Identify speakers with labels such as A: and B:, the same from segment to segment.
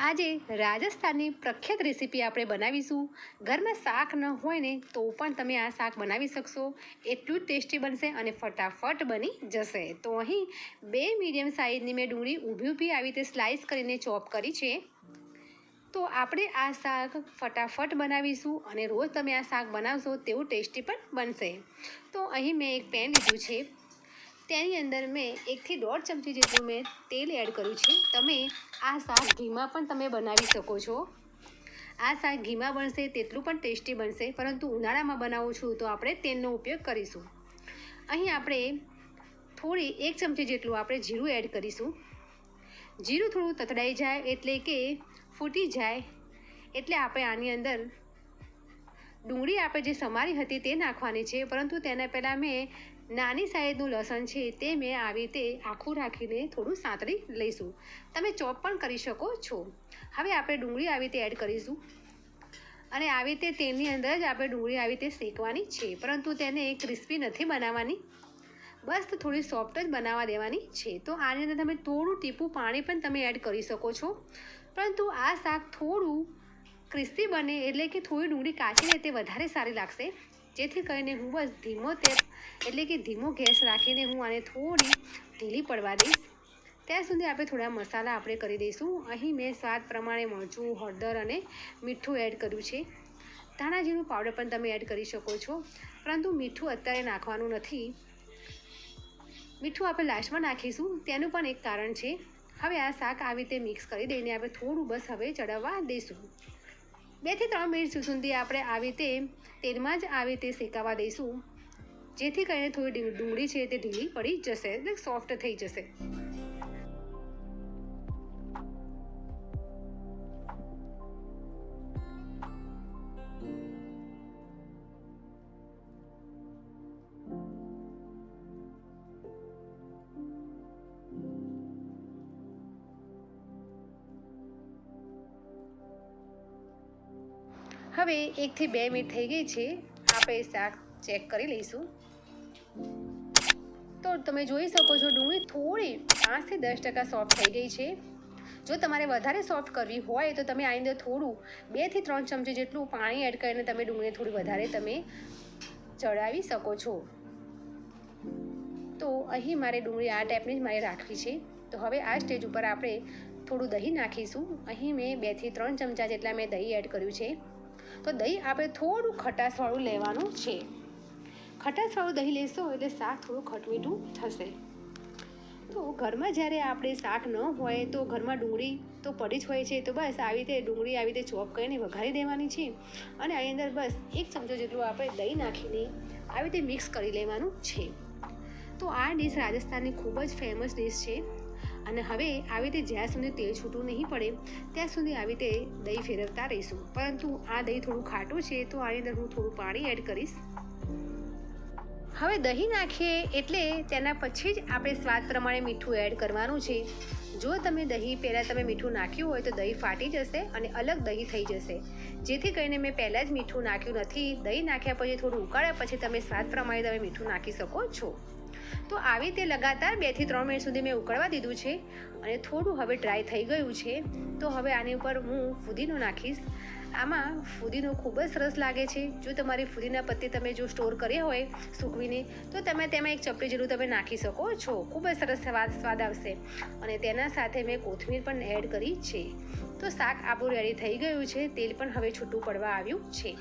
A: આજે રાજસ્થાનની પ્રખ્યાત રેસીપી આપણે બનાવીશું. ઘરમાં શાક ન હોય ને તો પણ તમે આ શાક બનાવી શકશો. એટલું જ ટેસ્ટી બનશે અને ફટાફટ બની જશે. તો અહીં બે મીડિયમ સાઇઝની મેં ડુંગળી ઊભી ઊભી આવી રીતે સ્લાઇસ કરીને ચોપ કરી છે. તો આપણે આ શાક ફટાફટ બનાવીશું અને રોજ તમે આ શાક બનાવશો તેવું ટેસ્ટી પણ બનશે. તો અહીં મેં એક પેન લીધું છે. તેની અંદર મેં એકથી દોઢ ચમચી જેટલું મેં તેલ એડ કર્યું છે. તમે આ શાક ઘીમાં પણ તમે બનાવી શકો છો. આ શાક ઘીમાં બનશે, તેટલું પણ ટેસ્ટી બનશે, પરંતુ ઉનાળામાં બનાવું છું તો આપણે તેલનો ઉપયોગ કરીશું. અહીં આપણે થોડી એક ચમચી જેટલું આપણે જીરું એડ કરીશું. જીરું થોડું તતડાઈ જાય એટલે કે ફૂટી જાય એટલે આપણે આની અંદર ડુંગળી આપણે જે સમારી હતી તે નાખવાની છે, પરંતુ તેના પહેલાં મેં નાની સાઈઝનું લસણ છે તે મેં આવી રીતે આખું રાખીને થોડું સાંતળી લઈશું. તમે ચોપ પણ કરી શકો છો. હવે આપણે ડુંગળી આવી રીતે એડ કરીશું. અને આવી રીતે તેલની અંદર જ આપણે ડુંગળી આવી રીતે શેકવાની છે, પરંતુ તેને ક્રિસ્પી નથી બનાવવાની. બસ થોડી સોફ્ટ જ બનાવવા દેવાની છે. તો આની અંદર તમે થોડું ટીપું પાણી પણ તમે એડ કરી શકો છો. પરંતુ આ શાક થોડું ક્રિસ્પી બને એટલે કે થોડી ડુંગળી કાચી રહે તે વધારે સારી લાગશે. જેથી કરીને હું બસ ધીમો તેલ એટલે કે ધીમો ગેસ રાખીને હું આને થોડી ઢીલી પડવા દઈશ. ત્યાં સુધી આપણે થોડા મસાલા આપણે કરી દઈશું. અહીં મેં સ્વાદ પ્રમાણે મરચું, હળદર અને મીઠું એડ કર્યું છે. ધાણાજીનું પાવડર પણ તમે એડ કરી શકો છો. પરંતુ મીઠું અત્યારે નાખવાનું નથી. મીઠું આપણે લાસ્ટમાં નાખીશું. તેનું પણ એક કારણ છે. હવે આ શાક આવી રીતે મિક્સ કરી દઈને આપણે થોડું બસ હવે ચડાવવા દઈશું. બેથી ત્રણ મિનિટ સુધી આપણે આવી રીતે તેલમાં જ આવી રીતે શેકાવા દઈશું. જેથી કરીને થોડી ડુંગળી છે તે ઢીલી પડી જશે એટલે સોફ્ટ થઈ જશે. હવે એકથી બે મિનિટ થઈ ગઈ છે. આપણે શાક ચેક કરી લઈશું. તો તમે જોઈ શકો છો, ડુંગળી થોડી પાંચથી દસ ટકા સોફ્ટ થઈ ગઈ છે. જો તમારે વધારે સોફ્ટ કરવી હોય તો તમે આની અંદર થોડું બેથી ત્રણ ચમચી જેટલું પાણી એડ કરીને તમે ડુંગળીને થોડી વધારે તમે ચડાવી શકો છો. તો અહીં મારે ડુંગળી આ ટાઈપની જ મારે રાખવી છે. તો હવે આ સ્ટેજ ઉપર આપણે થોડું દહીં નાખીશું. અહીં મેં બેથી ત્રણ ચમચા જેટલા મેં દહીં એડ કર્યું છે. તો દહીં આપણે થોડું ખટાશવાળું લેવાનું છે. ખટાશવાળું દહીં લેશો એટલે શાક થોડું ખટમીઠું થશે. તો ઘરમાં જ્યારે આપણે શાક ન હોય તો ઘરમાં ડુંગળી તો પડી જ હોય છે. તો બસ આવી રીતે ડુંગળી આવી રીતે ચોપ કરીને વઘારી દેવાની છે. અને આની અંદર બસ એક ચમચો જેટલું આપણે દહીં નાખીને આવી રીતે મિક્સ કરી લેવાનું છે. તો આ ડીશ રાજસ્થાનની ખૂબ જ ફેમસ ડીશ છે. અને હવે આવી રીતે જ્યાં સુધી તેલ છૂટું નહીં પડે, ત્યાં સુધી આવી રીતે દહીં ફેરવતા રહીશું. પરંતુ આ દહીં થોડું ખાટું છે, તો આની અંદર હું થોડું પાણી એડ કરીશ. હવે દહીં નાખીએ એટલે તેના પછી જ આપણે સ્વાદ પ્રમાણે મીઠું એડ કરવાનું છે. જો તમે દહીં પહેલાં તમે મીઠું નાખ્યું હોય તો દહીં ફાટી જશે અને અલગ દહીં થઈ જશે. જેથી કરીને મેં પહેલાં જ મીઠું નાખ્યું નથી. દહીં નાખ્યા પછી થોડું ઉકાળ્યા પછી તમે સ્વાદ પ્રમાણે તમે મીઠું નાખી શકો છો. તો આવી રીતે લગાતાર બેથી ત્રણ મિનિટ સુધી મેં ઉકળવા દીધું છે. અને થોડું હવે ડ્રાય થઈ ગયું છે, તો હવે આની ઉપર હું ફુદીનો નાખીશ. આમાં ફુદીનો ખૂબ જ સરસ લાગે છે. જો તમારી ફુદીના પત્તી તમે જો સ્ટોર કર્યા હોય સૂકવીને, તો તમે તેમાં એક ચપટી જેટલું તમે નાખી શકો છો. ખૂબ જ સરસ સ્વાદ સ્વાદ આવશે. અને તેના સાથે મેં કોથમીર પણ એડ કરી છે. તો શાક આપણું રેડી થઈ ગયું છે. તેલ પણ હવે છૂટું પડવા આવ્યું છે.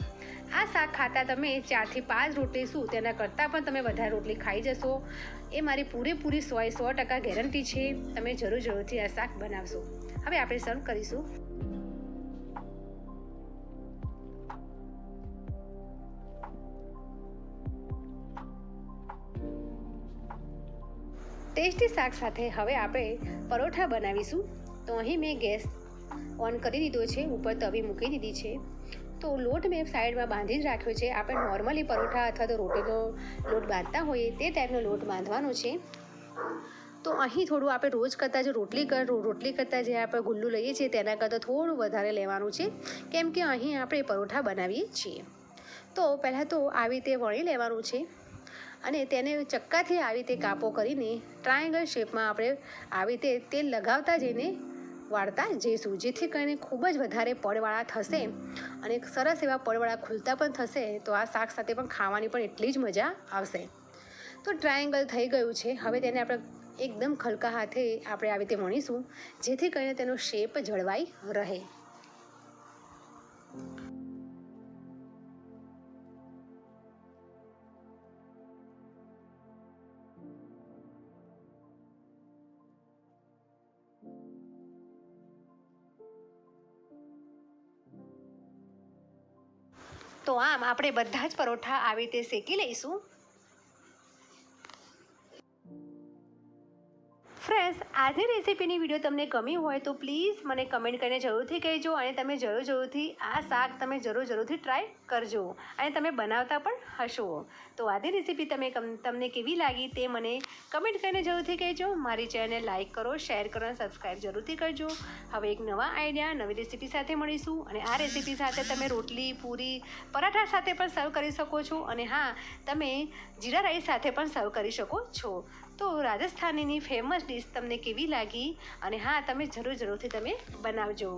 A: આ શાક ખાતા તમે ચારથી પાંચ રોટલી શું, તેના કરતાં પણ તમે વધારે રોટલી ખાઈ જશો. એ મારી પૂરેપૂરી સો સો ટકા ગેરંટી છે. તમે જરૂર જરૂરથી આ શાક બનાવશું. હવે આપણે સર્વ કરીશું. ટેસ્ટી શાક સાથે હવે આપણે પરોઠા બનાવીશું. તો અહીં મેં ગેસ ઓન કરી દીધો છે, ઉપર તવી મૂકી દીધી છે. તો લોટ મેં સાઈડમાં બાંધી જ રાખ્યો છે. આપણે નોર્મલી પરોઠા અથવા તો રોટીનો લોટ બાંધતા હોઈએ તે ટાઈપનો લોટ બાંધવાનો છે. તો અહીં થોડું આપણે રોજ કરતાં જે રોટલી રોટલી કરતાં જે આપણે ગુલ્લું લઈએ છીએ તેના કરતાં થોડું વધારે લેવાનું છે, કેમ કે અહીં આપણે પરોઠા બનાવીએ છીએ. તો પહેલાં તો આવી રીતે વણી લેવાનું છે અને તેને ચક્કાથી આવી રીતે કાપો કરીને ટ્રાયેંગલ શેપમાં આપણે આવી રીતે તેલ લગાવતા જઈને વાળતા જઈશું. જેથી કરીને ખૂબ જ વધારે પડવાળા થશે અને સરસ એવા પડવાળા ખુલતા પણ થશે, તો આ શાક સાથે પણ ખાવાની પણ એટલી જ મજા આવશે. તો ટ્રાયેંગલ થઈ ગયું છે. હવે તેને આપણે એકદમ ખલકા હાથે આપણે આવી રીતે વણીશું, જેથી કરીને તેનો શેપ જળવાઈ રહે. તો આમ આપણે બધા જ પરોઠા આવી રીતે શેકી લઈશું. ફ્રેન્ડ્સ આજની રેસીપીની વીડિયો તમને ગમી હોય તો પ્લીઝ મને કમેન્ટ કરીને જરૂરથી કહેજો અને તમે જરૂર જરૂરથી આ શાક તમે જરૂર જરૂરથી ટ્રાય કરજો અને તમે બનાવતા પણ હશો. તો આજની રેસીપી તમે તમને કેવી લાગી તે મને કમેન્ટ કરીને જરૂરથી કહેજો. મારી ચેનલને લાઇક કરો શેર કરો અને સબસ્ક્રાઈબ જરૂરથી કરજો. હવે એક નવા આઈડિયા નવી રેસીપી સાથે મળીશું અને આ રેસીપી સાથે તમે રોટલી, પૂરી, પરાઠા સાથે પણ સર્વ કરી શકો છો અને હા, તમે જીરા રાઈસ સાથે પણ સર્વ કરી શકો છો. તો રાજસ્થાનીની ફેમસ ડિશ તમને કેવી લાગી? અને હા તમે જરૂર જરૂરથી તમે બનાવજો.